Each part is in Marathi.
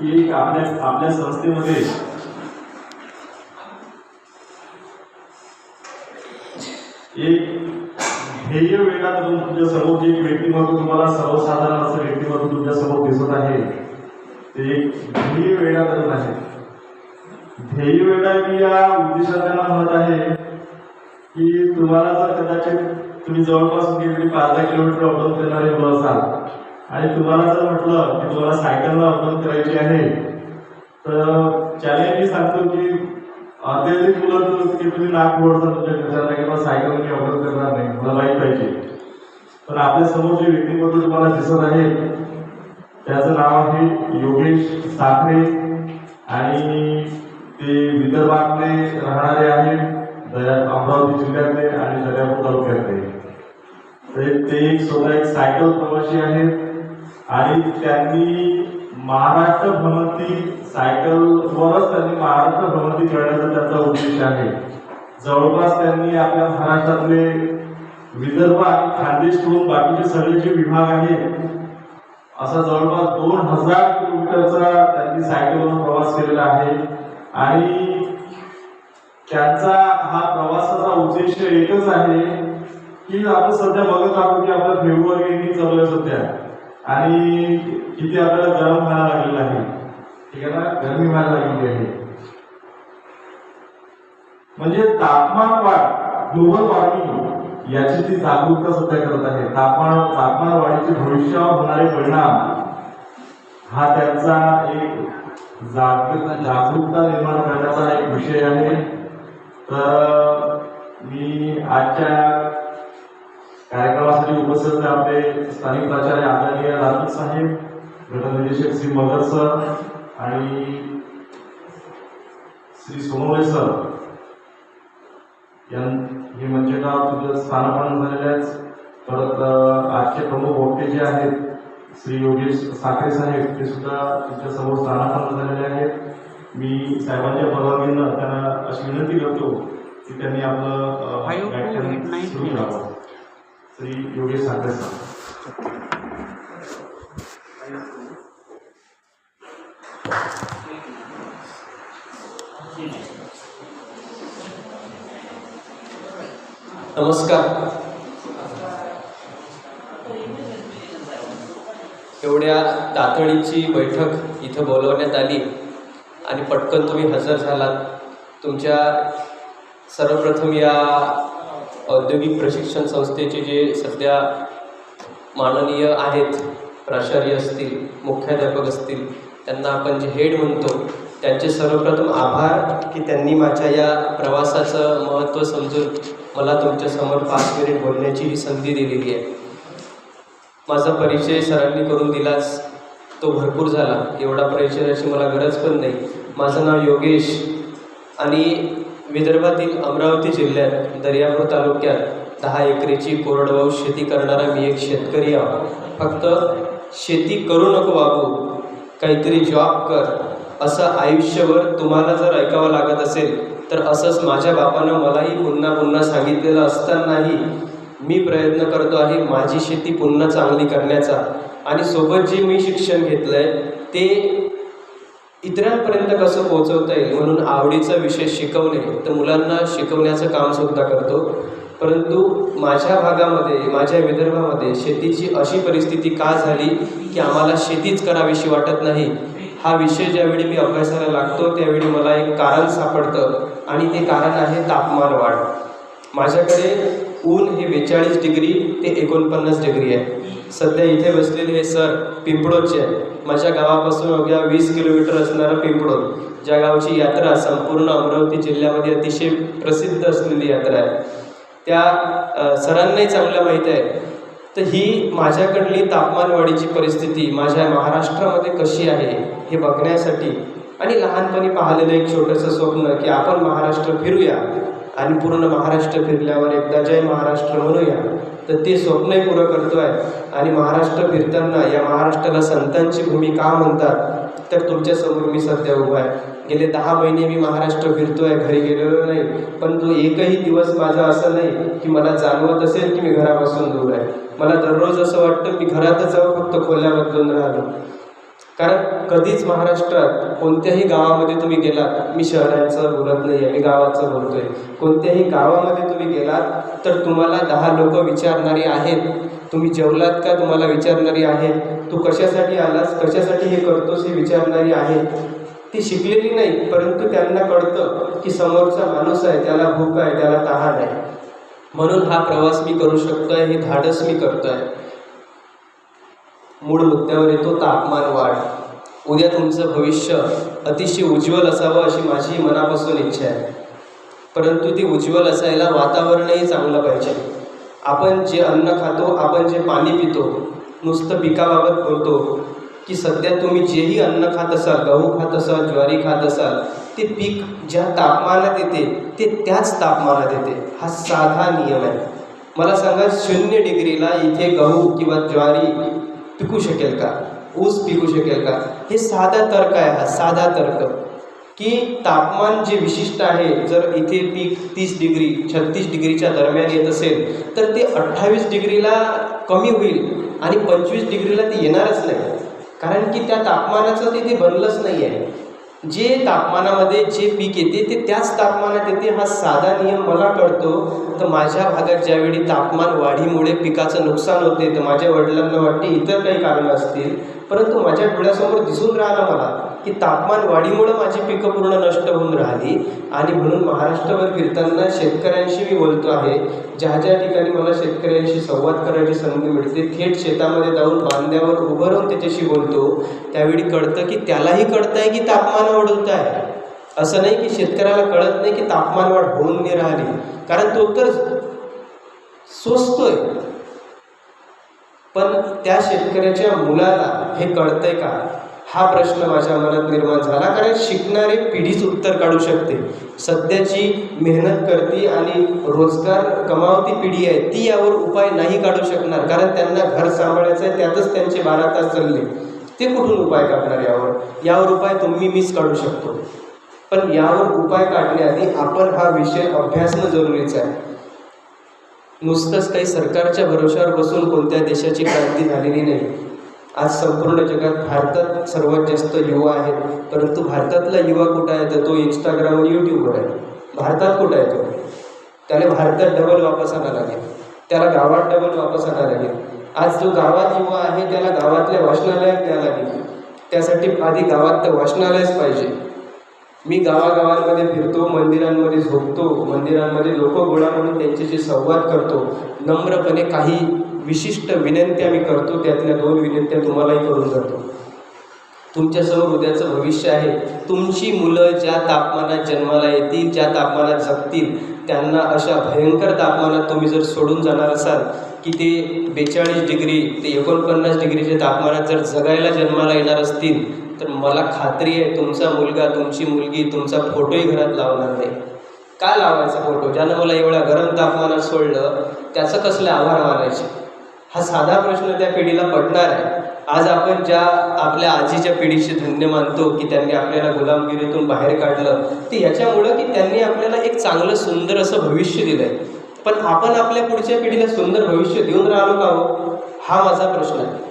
की आपल्या आपल्या संस्थेमध्ये एक ध्येय वेगातून तुमच्यासमोर जे एक व्यक्तिमत्व तुम्हाला सर्वसाधारण असं व्यक्तिमत्व तुमच्यासमोर दिसत आहे ते एक ध्येय वेगातून आहे. ध्येय वेगळा मी या उद्देशाला त्यांना म्हणत आहे की तुम्हाला जर कदाचित तुम्ही जवळपास गेली पाच दहा किलोमीटर अपडाऊन करणारे मुलं असाल आणि तुम्हाला जर म्हटलं की तुम्हाला सायकलला अपलोड करायची आहे तर चॅलेंज मी सांगतो की अत्यधिक मुलं की तुम्ही नाक ओढता तुमच्या विचारला की मला सायकल मी अपलोड करणार नाही मला बाईक पाहिजे. पण आपल्यासमोर जे व्यक्तिमत्व तुम्हाला दिसत आहे त्याचं नाव आहे योगेश साखरे आणि ते विदर्भातले राहणारे आहेत अमरावती जिल्ह्यातले आणि दर्यापूर तालुक्यातले. ते एक स्वतः एक सायकल प्रवासी आहेत. आणि त्यांनी महाराष्ट्र भ्रमंती सायकलवरच त्यांनी महाराष्ट्र भ्रमंती करण्याचा त्यांचा उद्देश आहे. जवळपास त्यांनी आपल्या महाराष्ट्रातले विदर्भ आणि खानदेश करून बाकीचे सगळे जे विभाग आहेत असा जवळपास दोन हजार किलोमीटरचा त्यांनी सायकलवर प्रवास केलेला आहे. आणि त्यांचा हा प्रवासाचा उद्देश एकच आहे की आपण सध्या बघत आहोत की आपलं फेब्रुवारी चालू आहे सध्या आणि किती आपल्याला गरम व्हायला लागलेलं आहे. ठीक आहे ना? गरमी व्हायला लागलेली आहे. म्हणजे तापमान वाढ ग्लोबल वॉर्मिंग याची ती जागरूकता सध्या करत आहे. तापमान तापमान वाढीचे भविष्यावर होणारे परिणाम हा त्यांचा एक जागृत जागरूकता निर्माण करण्याचा एक विषय आहे. तर मी आजच्या कार्यक्रमासाठी उपस्थित आपले स्थानिक प्राचार्य आदरणीय राजूत साहेब गटनिदेशक श्री मगर सर आणि श्री सोनवणे सर. यां हे म्हणजे का तुझं स्थानापन्न झालेले आहेत परत आजचे प्रमुख वक्ते जे आहेत श्री योगेश साखरे साहेब ते सुद्धा तुमच्यासमोर स्थानापन्न झालेले आहेत. मी साहेबांच्या परवानगीनं त्यांना अशी विनंती करतो की त्यांनी आपलं व्याख्यान सुरू करावं. श्री योगेश साहेब. नमस्कार. एवढ्या तातडीची बैठक इथं बोलवण्यात आली आणि पटकन तुम्ही हजर झालात. तुमच्या सर्वप्रथम या औद्योगिक प्रशिक्षण संस्थेचे जे सध्या माननीय आहेत प्राचार्य असतील मुख्याध्यापक असतील त्यांना आपण जे हेड म्हणतो त्यांचे सर्वप्रथम आभार की त्यांनी माझ्या या प्रवासाचं महत्त्व समजून मला तुमच्यासमोर पाच मिनिट बोलण्याची ही संधी दिलेली आहे. माझा परिचय सरांनी करून दिलाच तो भरपूर झाला. एवढा परिचयाची मला गरज पण नाही. माझं नाव योगेश आणि विदर्भातील अमरावती जिल्ह्यात दर्यापूर तालुक्यात दहा एकरीची कोरडवाहू शेती करणारा मी एक शेतकरी आहो. फक्त शेती करू नको बाबू. काहीतरी जॉब कर. असं आयुष्यभर तुम्हाला जर ऐकावं लागत असेल तर असंच माझ्या बापानं मलाही पुन्हा पुन्हा सांगितलेलं असतानाही मी प्रयत्न करतो आहे माझी शेती पुन्हा चांगली करण्याचा. आणि सोबत जे मी शिक्षण घेतलं आहे ते इतरांपर्यंत कसं पोहोचवता येईल म्हणून आवडीचा विषय शिकवणे तर मुलांना शिकवण्याचं कामसुद्धा करतो. परंतु माझ्या भागामध्ये माझ्या विदर्भामध्ये शेतीची अशी परिस्थिती का झाली की आम्हाला शेतीच करावीशी वाटत नाही? हा विषय ज्यावेळी मी अभ्यासाला लागतो त्यावेळी मला एक कारण सापडतं आणि ते कारण आहे तापमान वाढ. माझ्याकडे ऊन हे बेचाळीस डिग्री ते एकोणपन्नास डिग्री आहे. सध्या इथे बसलेले हे सर पिंपळोचे आहे माझ्या गावापासून अवघ्या वीस किलोमीटर असणारं पिंपळोद ज्या गावची यात्रा संपूर्ण अमरावती जिल्ह्यामध्ये अतिशय प्रसिद्ध असलेली यात्रा आहे. त्या सरांनाही चांगलं माहीत आहे. तर ही माझ्याकडली तापमानवाढीची परिस्थिती माझ्या महाराष्ट्रामध्ये कशी आहे हे बघण्यासाठी आणि लहानपणी पाहिलेलं एक छोटंसं स्वप्न की आपण महाराष्ट्र फिरूया. आणि पूर्ण महाराष्ट्र फिरल्यावर एकदा जय महाराष्ट्र म्हणूया. तर ते स्वप्नही पुरं करतोय. आणि महाराष्ट्र फिरताना या महाराष्ट्राला संतांची भूमी का म्हणतात? तर तुमच्यासमोर मी सध्या उभा आहे. गेले दहा महिने मी महाराष्ट्र फिरतोय. घरी गेलेलो नाही. पण तो एकही दिवस माझा असा नाही की मला जाणवत असेल की मी घरापासून दूर आहे. मला दररोज असं वाटतं मी घरातच जाऊ फक्त खोल्या बदलून राहिलो कारण कधीच महाराष्ट्रात कोणत्याही गावामध्ये तुम्ही गेलात मी शहरांचं बोलत नाही आहे मी गावाचं बोलतोय. कोणत्याही गावामध्ये तुम्ही गेलात तर तुम्हाला दहा लोक विचारणारी आहेत. तुम्ही जेवलात का तुम्हाला विचारणारी आहेत. तू कशासाठी आलास कशासाठी हे करतोस हे विचारणारी आहेत. ती शिकलेली नाही परंतु त्यांना कळतं की समोरचा माणूस आहे त्याला भूक आहे त्याला तहान आहे. म्हणून हा प्रवास मी करू शकतोय हे धाडस मी करतोय. मूळ मुद्द्यावर येतो तापमान वाढ. उद्या तुमचं भविष्य अतिशय उज्ज्वल असावं अशी माझी मनापासून इच्छा आहे. परंतु ती उज्ज्वल असायला वातावरणही चांगलं पाहिजे. आपण जे अन्न खातो आपण जे पाणी पितो नुसतं पिकाबाबत बोलतो की सध्या तुम्ही जेही अन्न खात असाल गहू खात असाल ज्वारी खात असाल ते पीक ज्या तापमानात येते ते त्याच तापमानात येते. हा साधा नियम आहे. मला सांगा शून्य डिग्रीला इथे गहू किंवा ज्वारी पिकू शकेल का? ऊस पिकू शकेल का? हे साधा तर्क आहे हा साधा तर्क. की तापमान जे विशिष्ट आहे जर इथे पीक तीस डिग्री छत्तीस डिग्रीच्या दरम्यान येत असेल तर ते अठ्ठावीस डिग्रीला कमी होईल आणि पंचवीस डिग्रीला ते येणारच नाही. कारण की त्या तापमानाचं तिथे बनलंच नाही आहे जे तापमानामध्ये जे पीक येते ते त्याच तापमानात येते हा साधा नियम मला कळतो. तर माझ्या भागात ज्यावेळी तापमान वाढीमुळे पिकाचं नुकसान होते तर माझ्या वडिलांना वाटते इतर काही कारणं असतील परंतु माझ्या डोळ्यासमोर दिसून राहिलं मला. की तापमान वाढीमुळं माझी पिकं पूर्ण नष्ट होऊन राहिली. आणि म्हणून महाराष्ट्रभर फिरताना शेतकऱ्यांशी मी बोलतो आहे. ज्या ज्या ठिकाणी मला शेतकऱ्यांशी संवाद करायची संधी मिळते थेट शेतामध्ये जाऊन बांध्यावर उभं राहून त्याच्याशी बोलतो. त्यावेळी कळतं की त्यालाही कळतं आहे की तापमान वाढवत आहे असं नाही की शेतकऱ्याला कळत नाही की तापमान वाढ होऊन नाही राहिली. कारण तो तर सोसतोय. पण त्या शेतकऱ्याच्या मुलाला हे कळतंय का? हा प्रश्न माझ्या मनात निर्माण झाला कारण शिकणारे पिढीच उत्तर काढू शकते. सध्याची मेहनत करती आणि रोजगार कमावती पिढी आहे ती यावर उपाय नाही काढू शकणार कारण त्यांना घर सांभाळायचं आहे त्यातच त्यांचे बारा तास चालले ते कुठून उपाय काढणार यावर? यावर उपाय तुम्ही मीच काढू शकतो. पण यावर उपाय काढण्याआधी आपण हा विषय अभ्यासणं जरुरीचं आहे. नुसतंच काही सरकारच्या भरोश्यावर बसून कोणत्या देशाची क्रांती झालेली नाही. आज संपूर्ण जगात भारतात सर्वात जास्त युवा आहेत. परंतु भारतातला युवा कुठं आहे? तर तो इंस्टाग्राम आणि यूट्यूबवर आहे. भारतात कुठं आहे तो? त्याला भारतात डबल वापस आणा लागेल. त्याला गावात डबल वापस आणा लागेल. आज जो गावात युवा आहे त्याला गावातल्या वाचनालयात न्यावं लागेल. त्यासाठी आधी गावात तर वाचनालयच पाहिजे. मी गावागावांमध्ये फिरतो मंदिरांमध्ये झोपतो मंदिरांमध्ये लोक गोळा म्हणून त्यांच्याशी संवाद करतो. नम्रपणे काही विशिष्ट विनंत्या मी करतो त्यातल्या दोन विनंत्या तुम्हालाही करून जातो. तुमच्यासमोर उद्याचं भविष्य आहे. तुमची मुलं ज्या तापमानात जन्माला येतील ज्या तापमानात जगतील त्यांना अशा भयंकर तापमानात तुम्ही जर सोडून जाणार असाल की ते बेचाळीस डिग्री ते एकोणपन्नास डिग्रीच्या तापमानात जर जगायला जन्माला येणार असतील तर मला खात्री आहे तुमचा मुलगा तुमची मुलगी तुमचा फोटोही घरात लावणार नाही. का लावायचा फोटो? ज्यानं मला एवढ्या गरम तापमानात सोडलं त्याचं कसले आभार मानायचे? हा साधा प्रश्न त्या पिढीला पडणार आहे. आज आपण ज्या आपल्या आजीच्या पिढीशी धन्य मानतो की त्यांनी आपल्याला गुलामगिरीतून बाहेर काढलं ते याच्यामुळं की त्यांनी आपल्याला एक चांगलं सुंदर असं भविष्य दिलं आहे पण आपण आपल्या पुढच्या पिढीला सुंदर भविष्य देऊन राहिलो का हो? हा माझा प्रश्न आहे.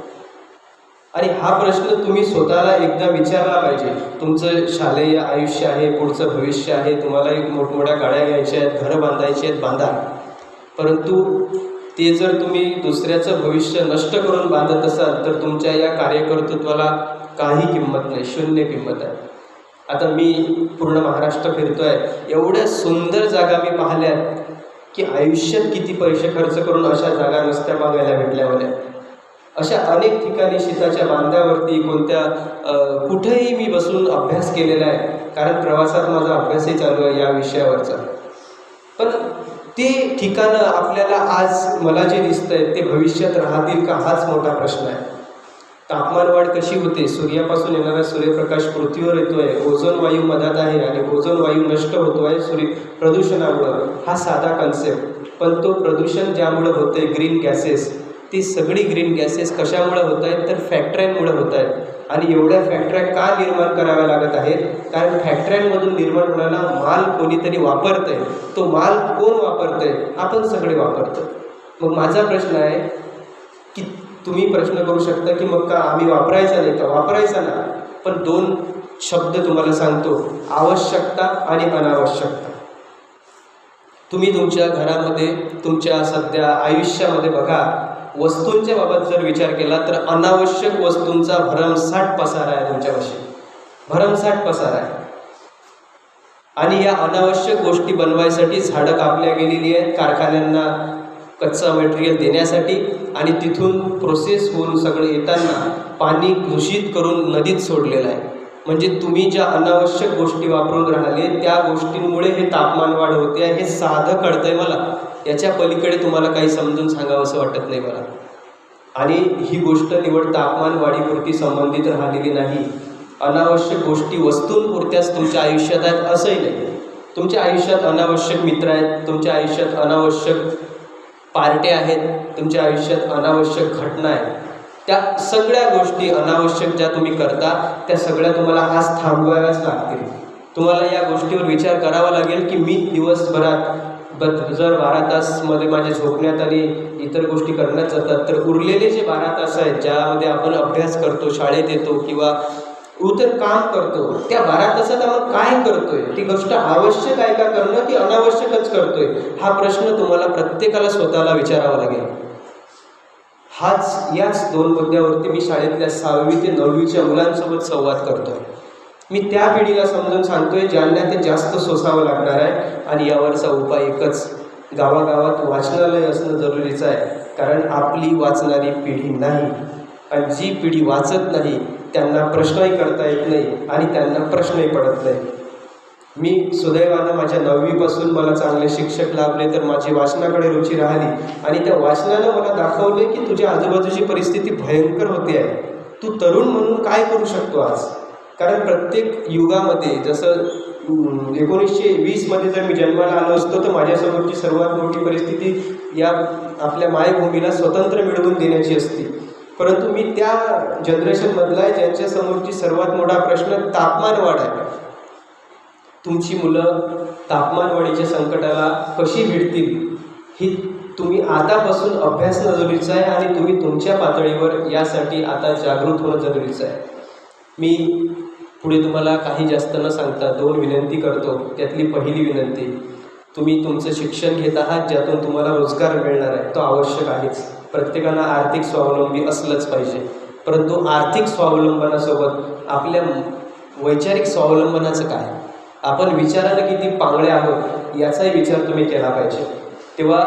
आणि हा प्रश्न तुम्ही स्वतःला एकदा विचारला पाहिजे. तुमचं शालेय आयुष्य आहे पुढचं भविष्य आहे तुम्हाला एक मोठमोठ्या गाड्या घ्यायच्या आहेत घरं बांधायची आहेत बांधा. परंतु ते जर तुम्ही दुसऱ्याचं भविष्य नष्ट करून बांधत असाल तर तुमच्या या कार्यकर्तृत्वाला काही किंमत नाही शून्य किंमत आहे. आता मी पूर्ण महाराष्ट्र फिरतोय. एवढ्या सुंदर जागा मी पाहिल्यात की आयुष्यात किती पैसे खर्च करून अशा जागा नसत्या बघायला भेटल्या मला अशा अनेक ठिकाणी शेताच्या बांधावरती कोणत्या कुठेही मी बसून अभ्यास केलेला आहे. कारण प्रवासात माझा अभ्यासही चालू आहे या विषयावरचा. पण ते ठिकाणं आपल्याला आज मला जे दिसतंय ते भविष्यात राहतील का हाच मोठा प्रश्न आहे. तापमान वाढ कशी होते? सूर्यापासून येणारा सूर्यप्रकाश पृथ्वीवर येतो आहे ओझोन वायू मधात आहे आणि ओझोन वायू नष्ट होतो आहे सूर्य प्रदूषणामुळं. हा साधा कन्सेप्ट पण तो प्रदूषण ज्यामुळं होतं आहे ग्रीन गॅसेस ती सगळी ग्रीन गॅसेस कशामुळं होत आहेत तर फॅक्टऱ्यांमुळं होत आहेत आणि एवढ्या फॅक्टऱ्या का निर्माण कराव्या लागत आहेत? कारण फॅक्टऱ्यांमधून निर्माण होणारा माल कोणीतरी वापरतंय. तो माल कोण वापरतंय? आपण सगळे वापरतो मग माझा प्रश्न आहे की तुम्ही प्रश्न करू शकता की मग का आम्ही वापरायचा नाही? का वापरायचा ना. पण दोन शब्द तुम्हाला सांगतो. आवश्यकता आणि अनावश्यकता. तुम्ही तुमच्या घरामध्ये तुमच्या सध्या आयुष्यामध्ये बघा वस्तूंच्या बाबत जर विचार केला तर अनावश्यक वस्तूंचा भरमसाठ पसारा आहे तुमच्यापाशी. भरमसाठ पसारा आहे. आणि या अनावश्यक गोष्टी बनवायसाठी झाडं कापल्या गेलेली आहेत कारखान्यांना कच्चा मटेरियल देण्यासाठी. आणि तिथून प्रोसेस होऊन सगळं येताना पाणी दूषित करून नदीत सोडलेलं आहे. म्हणजे तुम्ही ज्या अनावश्यक गोष्टी वापरून राहिले त्या गोष्टींमुळे हे तापमान वाढ होते आहे हे साधं कळतंय मला. याच्या पलीकडे तुम्हाला काही समजून सांगावं असं वाटत नाही मला. आणि ही गोष्ट निवड तापमान वाढीपुरती संबंधित राहिलेली नाही. अनावश्यक गोष्टी वस्तूंपुरत्याच तुमच्या आयुष्यात आहेत असंही नाही. तुमच्या आयुष्यात अनावश्यक मित्र आहेत तुमच्या आयुष्यात अनावश्यक पार्ट्या आहेत तुमच्या आयुष्यात अनावश्यक घटना आहेत. त्या सगळ्या गोष्टी अनावश्यक ज्या तुम्ही करता त्या सगळ्या तुम्हाला आज थांबवाव्याच लागतील. तुम्हाला या गोष्टीवर विचार करावा लागेल की मी दिवसभरात बत जर बारा तासमध्ये माझे झोपण्यात आणि इतर गोष्टी करण्यात जातात तर उरलेले जे बारा तास आहेत ज्यामध्ये आपण अभ्यास करतो शाळेत येतो किंवा इतर काम करतो त्या बारा तासात आपण काय करतोय? ती गोष्ट आवश्यक आहे का करणं की अनावश्यकच करतोय? हा प्रश्न तुम्हाला प्रत्येकाला स्वतःला विचारावा लागेल. हाच याच दोन मुद्द्यावरती मी शाळेतल्या सहावी ते नववीच्या मुलांसोबत संवाद करतोय. मी त्या पिढीला समजून सांगतोय ज्यांना ते जास्त सोसावं लागणार आहे आणि यावरचा उपाय एकच गावागावात वाचनालय असणं जरुरीचं आहे कारण आपली वाचणारी पिढी नाही. आणि जी पिढी वाचत नाही त्यांना प्रश्नही करता येत नाही आणि त्यांना प्रश्नही पडत नाही. मी सुदैवानं माझ्या नववीपासून मला चांगले शिक्षक लाभले तर माझी वाचनाकडे रुची राहिली. आणि त्या वाचनानं मला दाखवले की तुझ्या आजूबाजूची परिस्थिती भयंकर होते आहे. तू तरुण म्हणून काय करू शकतो आज? कारण प्रत्येक युगामध्ये जसं एकोणीसशे वीसमध्ये जर मी जन्माला आलो असतो तर माझ्यासमोरची सर्वात मोठी परिस्थिती या आपल्या मायभूमीला स्वतंत्र मिळवून देण्याची असती. परंतु मी त्या जनरेशनमधला आहे ज्यांच्यासमोरची सर्वात मोठा प्रश्न तापमान वाढ आहे. तुमची मुलं तापमानवाढीच्या संकटाला कशी भिडतील ही तुम्ही आतापासून अभ्यासणं जरुरीचं आहे आणि तुम्ही तुमच्या पातळीवर यासाठी आता जागृत होणं जरुरीचं आहे. मी पुढे तुम्हाला काही जास्त न सांगता दोन विनंती करतो. त्यातली पहिली विनंती तुम्ही तुमचं शिक्षण घेत आहात ज्यातून तुम्हाला रोजगार मिळणार आहे तो आवश्यक आहेच. प्रत्येकाला आर्थिक स्वावलंबी असलंच पाहिजे. परंतु आर्थिक स्वावलंबनासोबत आपल्या वैचारिक स्वावलंबनाचं काय? आपण विचारानं किती पांगळे आहोत याचाही विचार तुम्ही केला पाहिजे. तेव्हा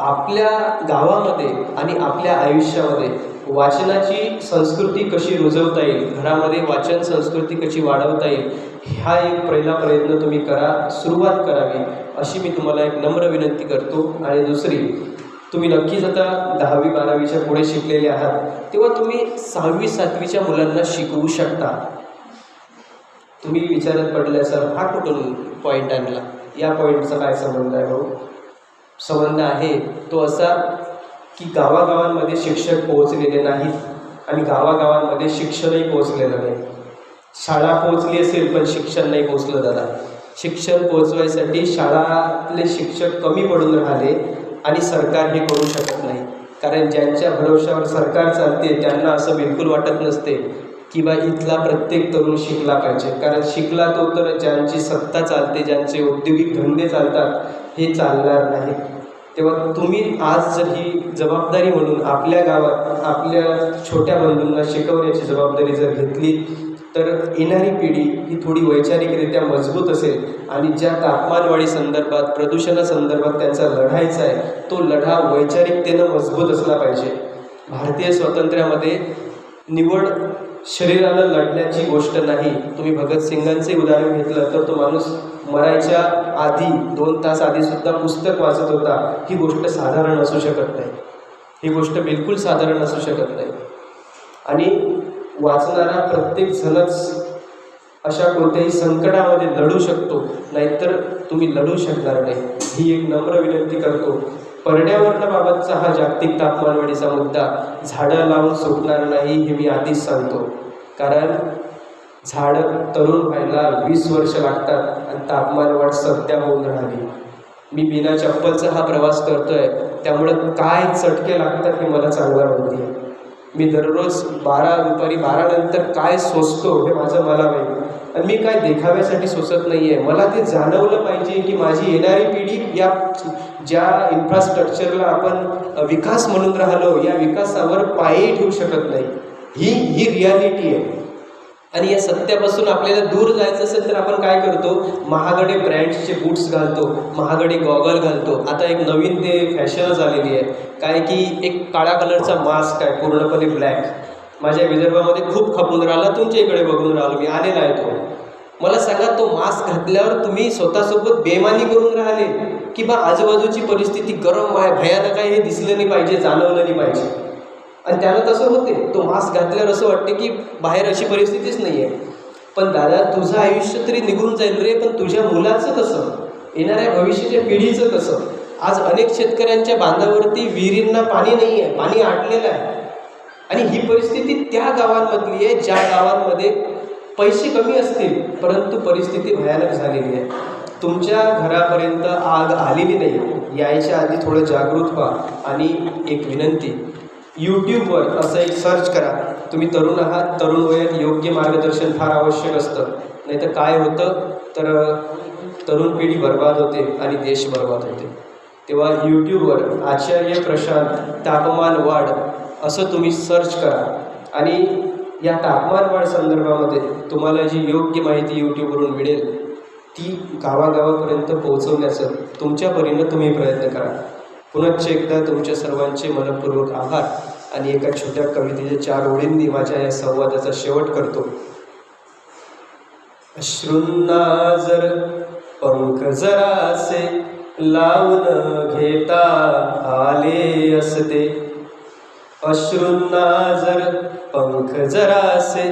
आपल्या गावामध्ये आणि आपल्या आयुष्यामध्ये वाचनाची संस्कृती कशी रुजवता येईल घरामध्ये वाचन संस्कृती कशी वाढवता येईल हा एक पहिला प्रयत्न तुम्ही करा सुरुवात करावी अशी मी तुम्हाला एक नम्र विनंती करतो. आणि दुसरी तुम्ही नक्कीच आता दहावी बारावीच्या पुढे शिकलेले आहात तेव्हा तुम्ही सहावी सातवीच्या मुलांना शिकवू शकता. तुम्ही विचारत पडले सर हा कुठून पॉईंट आणला? या पॉईंटचा काय संबंध आहे भाऊ? संबंध आहे तो असा की गावागावांमध्ये शिक्षक पोहोचलेले नाहीत आणि गावागावांमध्ये शिक्षणही पोहोचलेलं नाही. शाळा पोहोचली असेल पण शिक्षण नाही पोहोचलं दादा. शिक्षण पोहोचवायसाठी शाळातले शिक्षक कमी पडून राहिले आणि सरकार हे करू शकत नाही. कारण ज्यांच्या भरोशावर सरकार चालते त्यांना असं बिलकुल वाटत नसते. किंवा इथला प्रत्येक तरुण शिकला पाहिजे. कारण शिकला तो तर ज्यांची सत्ता चालते ज्यांचे औद्योगिक धंदे चालतात हे चालणार नाही. तेव्हा तुम्ही आज जर ही जबाबदारी म्हणून आपल्या गावात आपल्या छोट्या बंधूंना शिकवण्याची जबाबदारी जर घेतली तर येणारी पिढी ही थोडी वैचारिकरित्या मजबूत असेल आणि ज्या तापमानवाढी संदर्भात प्रदूषणासंदर्भात त्यांचा लढायचा आहे तो लढा वैचारिकतेनं मजबूत असला पाहिजे. भारतीय स्वातंत्र्यामध्ये निवड शरीरानं लढण्याची गोष्ट नाही. तुम्ही भगतसिंगांचे उदाहरण घेतलं तर तो माणूस मरायच्या आधी दोन तास आधी सुद्धा पुस्तक वाचत होता. ही गोष्ट साधारण असू शकत नाही. ही गोष्ट बिलकुल साधारण असू शकत नाही. आणि वाचणारा प्रत्येक जणच अशा कोणत्याही संकटामध्ये लढू शकतो नाहीतर तुम्ही लढू शकणार नाही. ही एक नम्र विनंती करतो. पर्यावरणाबाबतचा हा जागतिक तापमानवाढीचा मुद्दा झाडं लावून सुटणार नाही हे मी आधीच सांगतो. कारण झाडं तरुण व्हायला वीस वर्ष लागतात आणि तापमानवाढ सध्या होऊन राहिली. मी बिना चप्पलचा हा प्रवास करतोय त्यामुळं काय चटके लागतात हे मला चांगलं माहिती आहे मी दररोज बारा दुपारी बारानंतर काय सोसतो हे माझं मला माहिती. तर मी काय देखाव्यासाठी सोसत नाही आहे मला ते जाणवलं पाहिजे की माझी येणारी पिढी या ज्या इन्फ्रास्ट्रक्चरला आपण विकास म्हणून राहिलो या विकासावर पायही ठेवू शकत नाही. ही ही रियालिटी आहे. आणि या सत्यापासून आपल्याला दूर जायचं असेल तर आपण काय करतो? महागडे ब्रँड्सचे बूट्स घालतो महागडे गॉगल घालतो. आता एक नवीन ते फॅशनच आलेली आहे. काय की एक काळा कलरचा मास्क आहे पूर्णपणे ब्लॅक माझ्या विदर्भामध्ये खूप खपून राहिला तुमच्या इकडे बघून राहिलो मी आलेला आहे तो. मला सांगा तो मास्क घातल्यावर तुम्ही स्वतःसोबत बेमानी करून राहिले? की बा आजूबाजूची परिस्थिती गरम आहे भयानक आहे हे दिसलं नाही पाहिजे जाणवलं नाही पाहिजे? आणि त्यानं तसं होते. तो मास्क घातल्यावर असं वाटते की बाहेर अशी परिस्थितीच नाही आहे पण दादा तुझं आयुष्य तरी निघून जाईल रे पण तुझ्या मुलाचं कसं? येणाऱ्या भविष्याच्या पिढीचं कसं? आज अनेक शेतकऱ्यांच्या बांधावरती विहिरींना पाणी नाही आहे पाणी आटलेलं आहे. आणि ही परिस्थिती त्या गावांमधली आहे ज्या गावांमध्ये पैसे कमी असतील परंतु परिस्थिती भयानक झालेली आहे. तुमच्या घरापर्यंत आग आलेली नाही यायच्या आधी थोडं जागृत व्हा. आणि एक विनंती यूट्यूबवर असं एक सर्च करा. तुम्ही तरुण आहात तरुण वयात योग्य मार्गदर्शन फार आवश्यक असतं. नाहीतर काय होतं? तर तरुण पिढी बर्बाद होते आणि देश बर्बाद होते. तेव्हा यूट्यूबवर आचार्य प्रशांत तापमान वाढ असं तुम्ही सर्च करा. आणि या तापमान वाढ संदर्भामध्ये तुम्हाला जी योग्य माहिती यूट्यूबवरून मिळेल ती गावागावापर्यंत पोहोचवण्याचं तुमच्या परीनं तुम्ही प्रयत्न करा. पुनश्च एकदा तुमच्या सर्वांचे मनपूर्वक आभार आणि एका छोट्या कवितेच्या चार ओळींनी माझ्या या संवादाचा शेवट करतो. अश्रूंना जर पंख जरासे लावून घेता आले असते. अश्रूंना जर पंख जरासे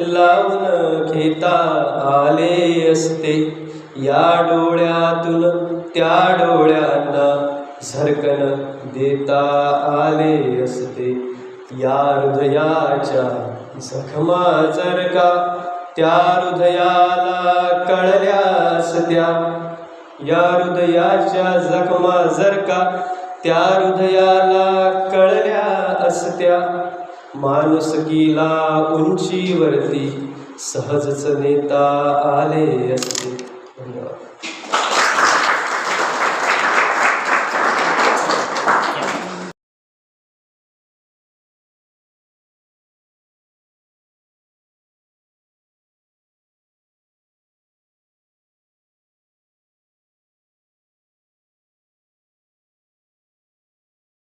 लावून घेता आले असते या डोळ्यातून त्या डोळ्यांना झरकन देता आले असते. या हृदयाच्या जखमा जर का त्या हृदयाला कळल्या असत्या या हृदयाच्या जखमा जर का त्या हृदयाला कळल्या असत्या. माणुसकीला उंचीवरती सहजच नेता आले असते.